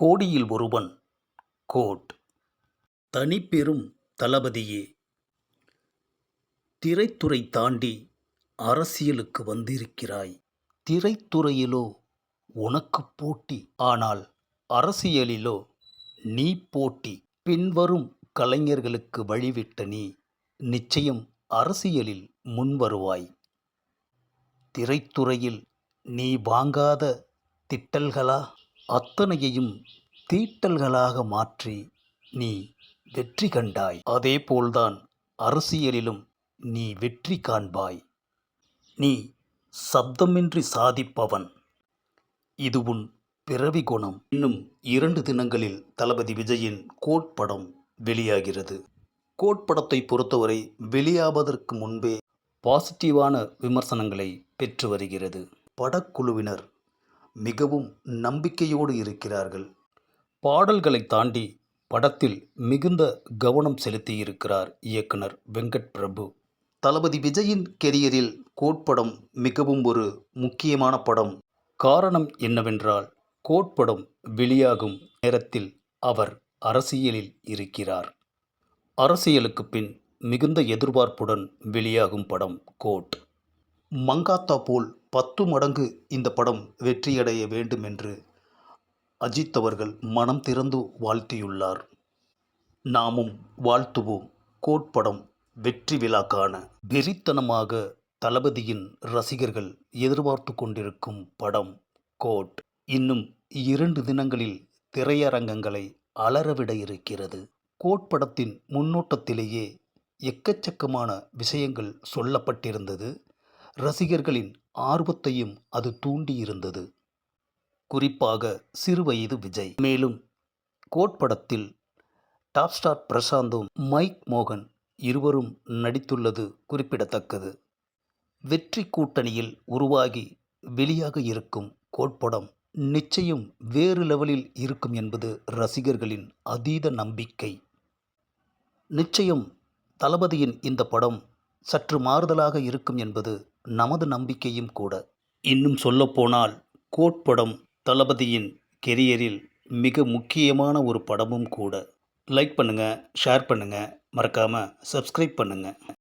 கோடியில் ஒருவன். கோட். தனிப்பெரும் தளபதியே. திரைத்துறை தாண்டி அரசியலுக்கு வந்திருக்கிறாய். திரைத்துறையிலோ உனக்கு போட்டி. ஆனால் அரசியலிலோ நீ போட்டி. பின்வரும் கலைஞர்களுக்கு வழிவிட்ட நீ நிச்சயம் அரசியலில் முன்வருவாய். திரைத்துறையில் நீ வாங்காத திட்டல்களா? அத்தனையையும் தீட்டல்களாக மாற்றி நீ வெற்றி கண்டாய். அதேபோல்தான் அரசியலிலும் நீ வெற்றி காண்பாய். நீ சப்தமின்றி சாதிப்பவன். இது உன் பிறவி குணம். இன்னும் இரண்டு தினங்களில் தளபதி விஜயின் கோட் படம் வெளியாகிறது. கோட் படத்தை பொறுத்தவரை வெளியாவதற்கு முன்பே பாசிட்டிவான விமர்சனங்களை பெற்று வருகிறது. படக்குழுவினர் மிகவும் நம்பிக்கையோடு இருக்கிறார்கள். பாடல்களை தாண்டி படத்தில் மிகுந்த கவனம் செலுத்தியிருக்கிறார் இயக்குனர் வெங்கட் பிரபு. தளபதி விஜயின் கெரியரில் கோட் படம் மிகவும் ஒரு முக்கியமான படம். காரணம் என்னவென்றால் கோட் படம் வெளியாகும் நேரத்தில் அவர் அரசியலில் இருக்கிறார். அரசியலுக்கு பின் மிகுந்த எதிர்பார்ப்புடன் வெளியாகும் படம் கோட். மங்காத்தா போல் பத்து மடங்கு இந்த படம் வெற்றியடைய வேண்டும் என்று அஜித் அவர்கள் மனம் திறந்து வாழ்த்தியுள்ளார். நாமும் வாழ்த்துவோம். கோட் படம் வெற்றி விழா காண வெறித்தனமாக தளபதியின் ரசிகர்கள் எதிர்பார்த்து கொண்டிருக்கும் படம் கோட். இன்னும் இரண்டு தினங்களில் திரையரங்கங்களை அலறவிட இருக்கிறது. கோட் படத்தின் முன்னோட்டத்திலேயே எக்கச்சக்கமான விஷயங்கள் சொல்லப்பட்டிருந்தது. ரசிகர்களின் ஆர்வத்தையும் அது தூண்டியிருந்தது. குறிப்பாக சிறுவயது விஜய். மேலும் கோட் படத்தில் டாப் ஸ்டார் பிரசாந்தும் மைக் மோகன் இருவரும் நடித்துள்ளது குறிப்பிடத்தக்கது. வெற்றி கூட்டணியில் உருவாகி வெளியாக இருக்கும் கோட்படம் நிச்சயம் வேறு லெவலில் இருக்கும் என்பது ரசிகர்களின் அதீத நம்பிக்கை. நிச்சயம் தளபதியின் இந்த படம் சற்று மாறுதலாக இருக்கும் என்பது நமது நம்பிக்கையும் கூட. இன்னும் சொல்லப்போனால் கோட் படம் தளபதியின் கெரியரில் மிக முக்கியமான ஒரு படமும் கூட. லைக் பண்ணுங்கள் ஷேர் பண்ணுங்கள் மறக்காமல் சப்ஸ்கிரைப் பண்ணுங்கள்